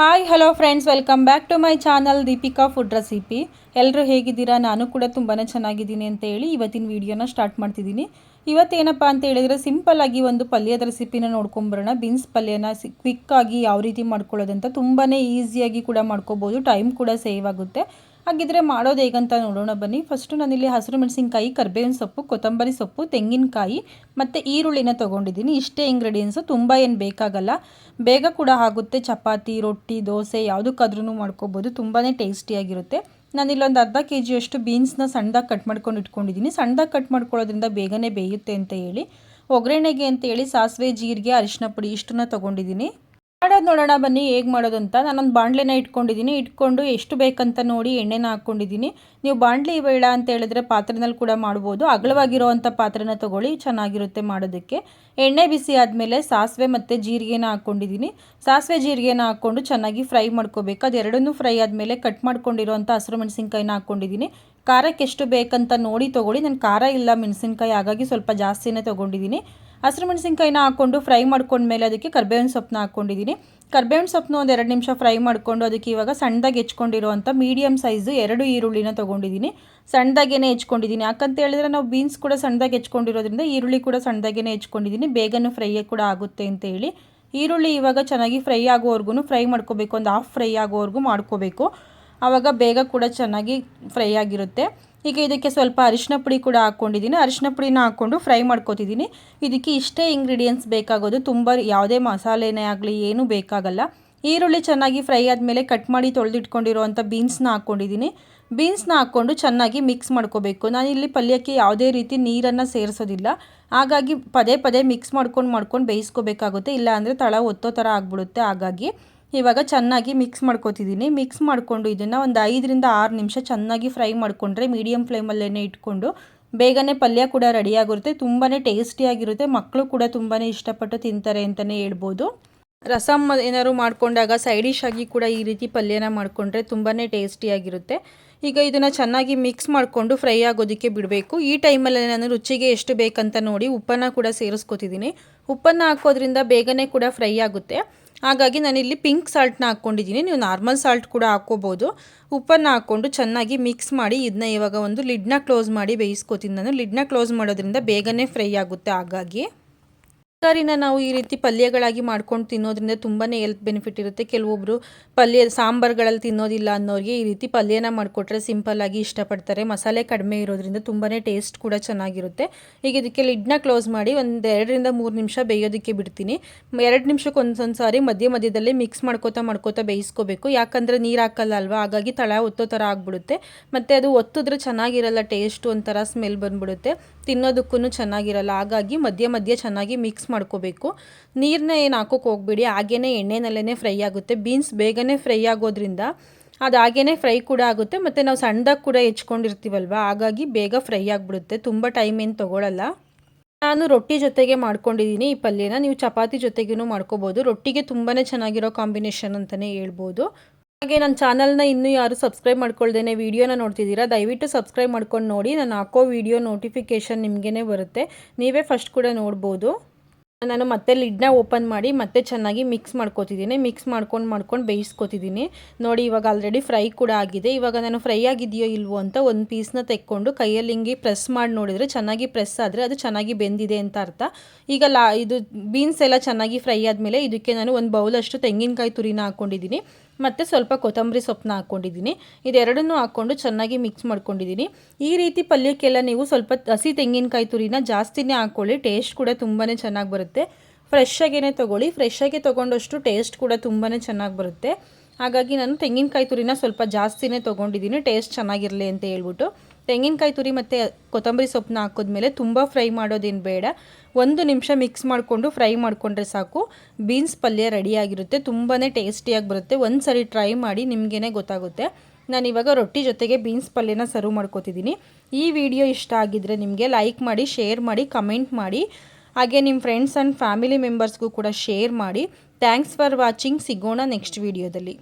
Hi hello friends welcome back to my channel Deepika food recipe ಎಲ್ಲರೂ ಹೇಗಿದ್ದೀರಾ? ನಾನು ಕೂಡ ತುಂಬಾ ಚೆನ್ನಾಗಿದ್ದೀನಿ ಅಂತ ಹೇಳಿ ಇವತ್ತಿನ ವೀಡಿಯೋನ ಸ್ಟಾರ್ಟ್ ಮಾಡ್ತಿದ್ದೀನಿ. ಇವತ್ತೇನಪ್ಪ ಅಂತ ಹೇಳಿದರೆ ಸಿಂಪಲ್ ಆಗಿ ಒಂದು ಪಲ್ಯದ ರೆಸಿಪಿನ ನೋಡ್ಕೊಂಬರೋಣ ಬೀನ್ಸ್ ಪಲ್ಯನ ಸಿ ಕ್ವಿಕ್ಕಾಗಿ ಯಾವ ರೀತಿ ಮಾಡ್ಕೊಳ್ಳೋದಂತ ತುಂಬಾ ಈಸಿಯಾಗಿ ಕೂಡ ಮಾಡ್ಕೋಬೋದು. ಟೈಮ್ ಕೂಡ ಸೇವ್ ಆಗುತ್ತೆ. ಹಾಗಿದ್ರೆ ಮಾಡೋದು ಹೇಗಂತ ನೋಡೋಣ ಬನ್ನಿ. ಫಸ್ಟು ನಾನಿಲ್ಲಿ ಹಸಿರು ಮೆಣಸಿನ್ಕಾಯಿ, ಕರ್ಬೇವಿನ ಸೊಪ್ಪು, ಕೊತ್ತಂಬರಿ ಸೊಪ್ಪು, ತೆಂಗಿನಕಾಯಿ ಮತ್ತು ಈರುಳ್ಳಿನ ತೊಗೊಂಡಿದ್ದೀನಿ. ಇಷ್ಟೇ ಇಂಗ್ರೀಡಿಯೆಂಟ್ಸು ತುಂಬ ಏನು ಬೇಕಾಗಲ್ಲ. ಬೇಗ ಕೂಡ ಆಗುತ್ತೆ. ಚಪಾತಿ, ರೊಟ್ಟಿ, ದೋಸೆ ಯಾವುದಕ್ಕಾದ್ರೂ ಮಾಡ್ಕೋಬೋದು. ತುಂಬಾ ಟೇಸ್ಟಿಯಾಗಿರುತ್ತೆ ನಾನಿಲ್ಲೊಂದು ಅರ್ಧ ಕೆ ಜಿಯಷ್ಟು ಬೀನ್ಸ್ನ ಸಣ್ಣದಾಗಿ ಕಟ್ ಮಾಡ್ಕೊಂಡು ಇಟ್ಕೊಂಡಿದ್ದೀನಿ. ಸಣ್ಣದಾಗಿ ಕಟ್ ಮಾಡ್ಕೊಳ್ಳೋದ್ರಿಂದ ಬೇಗನೆ ಬೇಯುತ್ತೆ ಅಂತ ಹೇಳಿ, ಒಗ್ಗರಣೆಗೆ ಅಂತ ಹೇಳಿ ಸಾಸಿವೆ, ಜೀರಿಗೆ ಅರಿಶಿನ ಪುಡಿ ಇಷ್ಟನ್ನ ತೊಗೊಂಡಿದ್ದೀನಿ. ಮಾಡೋದು ನೋಡೋಣ ಬನ್ನಿ, ಹೇಗೆ ಮಾಡೋದು ಅಂತ. ನಾನೊಂದು ಬಾಣಲೆನ ಇಟ್ಕೊಂಡಿದ್ದೀನಿ ಇಟ್ಕೊಂಡು ಎಷ್ಟು ಬೇಕಂತ ನೋಡಿ ಎಣ್ಣೆನ ಹಾಕ್ಕೊಂಡಿದ್ದೀನಿ ನೀವು ಬಾಂಡ್ಲಿ ಬೇಡ ಅಂತ ಹೇಳಿದ್ರೆ ಪಾತ್ರೆನಲ್ಲಿ ಕೂಡ ಮಾಡ್ಬೋದು. ಅಗಲವಾಗಿರೋವಂಥ ಪಾತ್ರೆನ ತೊಗೊಳ್ಳಿ, ಚೆನ್ನಾಗಿರುತ್ತೆ ಮಾಡೋದಕ್ಕೆ. ಎಣ್ಣೆ ಬಿಸಿ ಆದಮೇಲೆ ಸಾಸಿವೆ ಮತ್ತು ಜೀರಿಗೆನ ಹಾಕ್ಕೊಂಡಿದ್ದೀನಿ ಸಾಸಿವೆ ಜೀರಿಗೆನ ಹಾಕ್ಕೊಂಡು ಚೆನ್ನಾಗಿ ಫ್ರೈ ಮಾಡ್ಕೋಬೇಕು. ಅದೆರಡನ್ನೂ ಫ್ರೈ ಆದಮೇಲೆ ಕಟ್ ಮಾಡ್ಕೊಂಡಿರುವಂಥ ಹಸಿರು ಮೆಣಸಿನ್ಕಾಯಿನ ಹಾಕ್ಕೊಂಡಿದ್ದೀನಿ ಖಾರಕ್ಕೆ ಎಷ್ಟು ಬೇಕಂತ ನೋಡಿ ತೊಗೊಳ್ಳಿ. ನಾನು ಖಾರ ಇಲ್ಲ ಮೆಣಸಿನ್ಕಾಯಿ, ಹಾಗಾಗಿ ಸ್ವಲ್ಪ ಜಾಸ್ತಿನೇ ತೊಗೊಂಡಿದ್ದೀನಿ ಹಸಿರು ಮೆಣಸಿನ್ಕಾಯಿನ ಹಾಕ್ಕೊಂಡು ಫ್ರೈ ಮಾಡ್ಕೊಂಡ್ಮೇಲೆ ಅದಕ್ಕೆ ಕರ್ಬೇವಿನ ಸೊಪ್ಪನ್ನ ಹಾಕ್ಕೊಂಡಿದ್ದೀನಿ. ಕರ್ಬೇವಿನ ಸೊಪ್ಪನ್ನ ಒಂದು ಎರಡು ನಿಮಿಷ ಫ್ರೈ ಮಾಡಿಕೊಂಡು ಅದಕ್ಕೆ ಇವಾಗ ಸಣ್ಣದಾಗಿ ಹೆಚ್ಕೊಂಡಿರುವಂಥ ಮೀಡಿಯಮ್ ಸೈಜು ಎರಡು ಈರುಳ್ಳಿನ ತೊಗೊಂಡಿದ್ದೀನಿ. ಸಣ್ಣದಾಗೇ ಹೆಚ್ಕೊಂಡಿದ್ದೀನಿ. ಯಾಕಂತ ಹೇಳಿದ್ರೆ ನಾವು ಬೀನ್ಸ್ ಕೂಡ ಸಣ್ಣದಾಗಿ ಹೆಚ್ಕೊಂಡಿರೋದ್ರಿಂದ ಈರುಳ್ಳಿ ಕೂಡ ಸಣ್ಣದಾಗೇ ಹೆಚ್ಕೊಂಡಿದ್ದೀನಿ. ಬೇಗನೂ ಫ್ರೈ ಕೂಡ ಆಗುತ್ತೆ ಅಂತ ಹೇಳಿ. ಈರುಳ್ಳಿ ಇವಾಗ ಚೆನ್ನಾಗಿ ಫ್ರೈ ಆಗೋವರೆಗೂ ಫ್ರೈ ಮಾಡ್ಕೋಬೇಕು. ಒಂದು ಹಾಫ್ ಫ್ರೈ ಆಗೋವರೆಗೂ ಮಾಡ್ಕೋಬೇಕು. ಆವಾಗ ಬೇಗ ಕೂಡ ಚೆನ್ನಾಗಿ ಫ್ರೈ ಆಗಿರುತ್ತೆ. ಈಗ ಇದಕ್ಕೆ ಸ್ವಲ್ಪ ಅರಿಶಿನ ಪುಡಿ ಕೂಡ ಹಾಕ್ಕೊಂಡಿದ್ದೀನಿ. ಅರಿಶಿನ ಪುಡಿನ ಹಾಕ್ಕೊಂಡು ಫ್ರೈ ಮಾಡ್ಕೊತಿದ್ದೀನಿ. ಇದಕ್ಕೆ ಇಷ್ಟೇ ಇಂಗ್ರೀಡಿಯೆಂಟ್ಸ್ ಬೇಕಾಗೋದು. ತುಂಬ ಯಾವುದೇ ಮಸಾಲೆನೇ ಆಗಲಿ, ಏನೂ ಬೇಕಾಗಲ್ಲ. ಈರುಳ್ಳಿ ಚೆನ್ನಾಗಿ ಫ್ರೈ ಆದಮೇಲೆ ಕಟ್ ಮಾಡಿ ತೊಳೆದಿಟ್ಕೊಂಡಿರುವಂಥ ಬೀನ್ಸ್ನ ಹಾಕ್ಕೊಂಡಿದ್ದೀನಿ. ಬೀನ್ಸ್ನ ಹಾಕ್ಕೊಂಡು ಚೆನ್ನಾಗಿ ಮಿಕ್ಸ್ ಮಾಡ್ಕೋಬೇಕು. ಇಲ್ಲಿ ಪಲ್ಯಕ್ಕೆ ಯಾವುದೇ ರೀತಿ ನೀರನ್ನು ಸೇರಿಸೋದಿಲ್ಲ. ಹಾಗಾಗಿ ಪದೇ ಪದೇ ಮಿಕ್ಸ್ ಮಾಡ್ಕೊಂಡು ಮಾಡ್ಕೊಂಡು ಬೇಯಿಸ್ಕೋಬೇಕಾಗುತ್ತೆ. ಇಲ್ಲ ಅಂದರೆ ತಳ ಒತ್ತೋ ಥರ ಆಗಿಬಿಡುತ್ತೆ. ಹಾಗಾಗಿ ಇವಾಗ ಚೆನ್ನಾಗಿ ಮಿಕ್ಸ್ ಮಾಡ್ಕೋತಿದ್ದೀನಿ ಮಿಕ್ಸ್ ಮಾಡಿಕೊಂಡು ಇದನ್ನು ಒಂದು ಐದರಿಂದ ಆರು ನಿಮಿಷ ಚೆನ್ನಾಗಿ ಫ್ರೈ ಮಾಡಿಕೊಂಡ್ರೆ ಮೀಡಿಯಮ್ ಫ್ಲೇಮಲ್ಲೇ ಇಟ್ಕೊಂಡು ಬೇಗನೆ ಪಲ್ಯ ಕೂಡ ರೆಡಿಯಾಗಿರುತ್ತೆ ತುಂಬಾ ಟೇಸ್ಟಿಯಾಗಿರುತ್ತೆ ಮಕ್ಕಳು ಕೂಡ ತುಂಬಾ ಇಷ್ಟಪಟ್ಟು ತಿಂತಾರೆ ಅಂತಲೇ ಹೇಳ್ಬೋದು. ರಸಮ್ ಏನಾದ್ರು ಮಾಡಿಕೊಂಡಾಗ ಸೈಡಿಶ್ ಆಗಿ ಕೂಡ ಈ ರೀತಿ ಪಲ್ಯನ ಮಾಡಿಕೊಂಡ್ರೆ ತುಂಬಾ ಟೇಸ್ಟಿಯಾಗಿರುತ್ತೆ ಈಗ ಇದನ್ನು ಚೆನ್ನಾಗಿ ಮಿಕ್ಸ್ ಮಾಡಿಕೊಂಡು ಫ್ರೈ ಆಗೋದಕ್ಕೆ ಬಿಡಬೇಕು. ಈ ಟೈಮಲ್ಲಿ ನಾನು ರುಚಿಗೆ ಎಷ್ಟು ಬೇಕಂತ ನೋಡಿ ಉಪ್ಪನ್ನು ಕೂಡ ಸೇರಿಸ್ಕೋತಿದ್ದೀನಿ ಉಪ್ಪನ್ನು ಹಾಕೋದ್ರಿಂದ ಬೇಗನೆ ಕೂಡ ಫ್ರೈ ಆಗುತ್ತೆ. ಹಾಗಾಗಿ ನಾನಿಲ್ಲಿ ಪಿಂಕ್ ಸಾಲ್ಟ್ನ ಹಾಕ್ಕೊಂಡಿದ್ದೀನಿ. ನೀವು ನಾರ್ಮಲ್ ಸಾಲ್ಟ್ ಕೂಡ ಹಾಕ್ಕೋಬೋದು. ಉಪ್ಪನ್ನು ಹಾಕ್ಕೊಂಡು ಚೆನ್ನಾಗಿ ಮಿಕ್ಸ್ ಮಾಡಿ ಇದನ್ನ ಇವಾಗ ಒಂದು ಲಿಡ್ನ ಕ್ಲೋಸ್ ಮಾಡಿ ಬೇಯಿಸ್ಕೋತೀನಿ ನಾನು. ಲಿಡ್ನ ಕ್ಲೋಸ್ ಮಾಡೋದ್ರಿಂದ ಬೇಗನೆ ಫ್ರೈ ಆಗುತ್ತೆ ಹಾಗಾಗಿ. ತರಕಾರಿನ ನಾವು ಈ ರೀತಿ ಪಲ್ಯಗಳಾಗಿ ಮಾಡ್ಕೊಂಡು ತಿನ್ನೋದ್ರಿಂದ ತುಂಬಾ ಹೆಲ್ತ್ ಬೆನಿಫಿಟ್ ಇರುತ್ತೆ. ಕೆಲವೊಬ್ಬರು ಪಲ್ಯ, ಸಾಂಬಾರ್ಗಳಲ್ಲಿ ತಿನ್ನೋದಿಲ್ಲ ಅನ್ನೋರಿಗೆ ಈ ರೀತಿ ಪಲ್ಯನ ಮಾಡಿಕೊಟ್ರೆ ಸಿಂಪಲ್ಲಾಗಿ ಇಷ್ಟಪಡ್ತಾರೆ. ಮಸಾಲೆ ಕಡಿಮೆ ಇರೋದ್ರಿಂದ ತುಂಬಾ ಟೇಸ್ಟ್ ಕೂಡ ಚೆನ್ನಾಗಿರುತ್ತೆ. ಈಗ ಇದಕ್ಕೆ ಲಿಡ್ನ ಕ್ಲೋಸ್ ಮಾಡಿ ಒಂದು ಎರಡರಿಂದ ಮೂರು ನಿಮಿಷ ಬೇಯೋದಕ್ಕೆ ಬಿಡ್ತೀನಿ. ಎರಡು ನಿಮಿಷಕ್ಕೆ ಒಂದೊಂದು ಸಾರಿ ಮಧ್ಯ ಮಧ್ಯದಲ್ಲಿ ಮಿಕ್ಸ್ ಮಾಡ್ಕೋತಾ ಮಾಡ್ಕೋತಾ ಬೇಯಿಸ್ಕೋಬೇಕು. ಯಾಕಂದರೆ ನೀರು ಹಾಕಲ್ಲ ಅಲ್ವಾ ಹಾಗಾಗಿ ತಳ ಒತ್ತೋ ಥರ ಆಗಿಬಿಡುತ್ತೆ. ಮತ್ತು ಅದು ಒತ್ತಿದ್ರೆ ಚೆನ್ನಾಗಿರಲ್ಲ ಟೇಸ್ಟು ಒಂಥರ ಸ್ಮೆಲ್ ಬಂದ್ಬಿಡುತ್ತೆ. ತಿನ್ನೋದಕ್ಕೂ ಚೆನ್ನಾಗಿರಲ್ಲ. ಹಾಗಾಗಿ ಮಧ್ಯ ಮಧ್ಯ ಚೆನ್ನಾಗಿ ಮಿಕ್ಸ್ ಮಾಡ್ಕೋಬೇಕು. ನೀರನ್ನ ಏನು ಹಾಕೋಕೆ ಹೋಗ್ಬೇಡಿ. ಹಾಗೇ ಎಣ್ಣೆನಲ್ಲೇ ಫ್ರೈ ಆಗುತ್ತೆ. ಬೀನ್ಸ್ ಬೇಗನೆ ಫ್ರೈ ಆಗೋದ್ರಿಂದ ಅದು ಹಾಗೇ ಫ್ರೈ ಕೂಡ ಆಗುತ್ತೆ. ಮತ್ತು ನಾವು ಸಣ್ಣದಾಗಿ ಕೂಡ ಹೆಚ್ಕೊಂಡಿರ್ತೀವಲ್ವ? ಹಾಗಾಗಿ ಬೇಗ ಫ್ರೈ ಆಗಿಬಿಡುತ್ತೆ. ತುಂಬ ಟೈಮ್ ಏನು ತೊಗೊಳಲ್ಲ. ನಾನು ರೊಟ್ಟಿ ಜೊತೆಗೆ ಮಾಡ್ಕೊಂಡಿದ್ದೀನಿ ಈ ಪಲ್ಯನ. ನೀವು ಚಪಾತಿ ಜೊತೆಗೂ ಮಾಡ್ಕೋಬೋದು. ರೊಟ್ಟಿಗೆ ತುಂಬಾ ಚೆನ್ನಾಗಿರೋ ಕಾಂಬಿನೇಷನ್ ಅಂತಲೇ ಹೇಳ್ಬೋದು. ಹಾಗೆ ನನ್ನ ಚಾನಲ್ನ ಇನ್ನೂ ಯಾರು ಸಬ್ಸ್ಕ್ರೈಬ್ ಮಾಡ್ಕೊಳ್ದೇನೆ ವೀಡಿಯೋನ ನೋಡ್ತಿದ್ದೀರಾ, ದಯವಿಟ್ಟು ಸಬ್ಸ್ಕ್ರೈಬ್ ಮಾಡ್ಕೊಂಡು ನೋಡಿ, ನಾನು ಹಾಕೋ ವೀಡಿಯೋ ನೋಟಿಫಿಕೇಷನ್ ನಿಮಗೇ ಬರುತ್ತೆ. ನೀವೇ ಫಸ್ಟ್ ಕೂಡ ನೋಡ್ಬೋದು. ನಾನು ಮತ್ತೆ ಲಿಡ್ನ ಓಪನ್ ಮಾಡಿ ಮತ್ತೆ ಚೆನ್ನಾಗಿ ಮಿಕ್ಸ್ ಮಾಡ್ಕೋತಿದ್ದೀನಿ. ಮಿಕ್ಸ್ ಮಾಡ್ಕೊಂಡು ಮಾಡ್ಕೊಂಡು ಬೇಯಿಸ್ಕೊತಿದ್ದೀನಿ. ನೋಡಿ, ಇವಾಗ ಆಲ್ರೆಡಿ ಫ್ರೈ ಕೂಡ ಆಗಿದೆ. ಇವಾಗ ನಾನು ಫ್ರೈ ಆಗಿದೆಯೋ ಇಲ್ವೋ ಅಂತ ಒಂದು ಪೀಸ್ನ ತೆಕ್ಕೊಂಡು ಕೈಯಲ್ಲಿ ಹಿಂಗೆ ಪ್ರೆಸ್ ಮಾಡಿ ನೋಡಿದರೆ ಚೆನ್ನಾಗಿ ಪ್ರೆಸ್ ಆದರೆ ಅದು ಚೆನ್ನಾಗಿ ಬೆಂದಿದೆ ಅಂತ ಅರ್ಥ. ಈಗ ಲಾ, ಇದು ಬೀನ್ಸ್ ಎಲ್ಲ ಚೆನ್ನಾಗಿ ಫ್ರೈ ಆದಮೇಲೆ ಇದಕ್ಕೆ ನಾನು ಒಂದು ಬೌಲಷ್ಟು ತೆಂಗಿನಕಾಯಿ ತುರಿನ ಹಾಕ್ಕೊಂಡಿದ್ದೀನಿ ಮತ್ತು ಸ್ವಲ್ಪ ಕೊತ್ತಂಬರಿ ಸೊಪ್ಪನ್ನ ಹಾಕ್ಕೊಂಡಿದ್ದೀನಿ. ಇದೆರಡನ್ನೂ ಹಾಕ್ಕೊಂಡು ಚೆನ್ನಾಗಿ ಮಿಕ್ಸ್ ಮಾಡ್ಕೊಂಡಿದ್ದೀನಿ. ಈ ರೀತಿ ಪಲ್ಯಕ್ಕೆಲ್ಲ ನೀವು ಸ್ವಲ್ಪ ಹಸಿ ತೆಂಗಿನಕಾಯಿ ತುರಿನ ಜಾಸ್ತಿನೇ ಹಾಕ್ಕೊಳ್ಳಿ. ಟೇಸ್ಟ್ ಕೂಡ ತುಂಬಾ ಚೆನ್ನಾಗಿ ಬರುತ್ತೆ. ಫ್ರೆಶ್ ಆಗೇ ತೊಗೊಳ್ಳಿ. ಫ್ರೆಶ್ ಆಗಿ ತೊಗೊಂಡಷ್ಟು ಟೇಸ್ಟ್ ಕೂಡ ತುಂಬಾ ಚೆನ್ನಾಗಿ ಬರುತ್ತೆ. ಹಾಗಾಗಿ ನಾನು ತೆಂಗಿನಕಾಯಿ ತುರಿನ ಸ್ವಲ್ಪ ಜಾಸ್ತಿನೇ ತೊಗೊಂಡಿದ್ದೀನಿ. ಟೇಸ್ಟ್ ಚೆನ್ನಾಗಿರಲಿ ಅಂತ ಹೇಳ್ಬಿಟ್ಟು. ತೆಂಗಿನಕಾಯಿ ತುರಿ ಮತ್ತು ಕೊತ್ತಂಬರಿ ಸೊಪ್ಪನ್ನ ಹಾಕಿದ್ಮೇಲೆ ತುಂಬ ಫ್ರೈ ಮಾಡೋದೇನು ಬೇಡ. ಒಂದು ನಿಮಿಷ ಮಿಕ್ಸ್ ಮಾಡಿಕೊಂಡು ಫ್ರೈ ಮಾಡಿಕೊಂಡ್ರೆ ಸಾಕು. ಬೀನ್ಸ್ ಪಲ್ಯ ರೆಡಿಯಾಗಿರುತ್ತೆ ತುಂಬಾ ಟೇಸ್ಟಿಯಾಗಿ ಬರುತ್ತೆ. ಒಂದು ಸರಿ ಟ್ರೈ ಮಾಡಿ ನಿಮಗೇ ಗೊತ್ತಾಗುತ್ತೆ. ನಾನು ಇವಾಗ ರೊಟ್ಟಿ ಜೊತೆಗೆ ಬೀನ್ಸ್ ಪಲ್ಯನ ಸರ್ವ್ ಮಾಡ್ಕೋತಿದ್ದೀನಿ ಈ ವಿಡಿಯೋ ಇಷ್ಟ ಆಗಿದ್ದರೆ ನಿಮಗೆ ಲೈಕ್ ಮಾಡಿ ಶೇರ್ ಮಾಡಿ ಕಮೆಂಟ್ ಮಾಡಿ. ಹಾಗೆ ನಿಮ್ಮ ಫ್ರೆಂಡ್ಸ್ ಆ್ಯಂಡ್ ಫ್ಯಾಮಿಲಿ ಮೆಂಬರ್ಸ್ಗೂ ಕೂಡ ಶೇರ್ ಮಾಡಿ. ಥ್ಯಾಂಕ್ಸ್ ಫಾರ್ ವಾಚಿಂಗ್ ಸಿಗೋಣ ನೆಕ್ಸ್ಟ್ ವಿಡಿಯೋದಲ್ಲಿ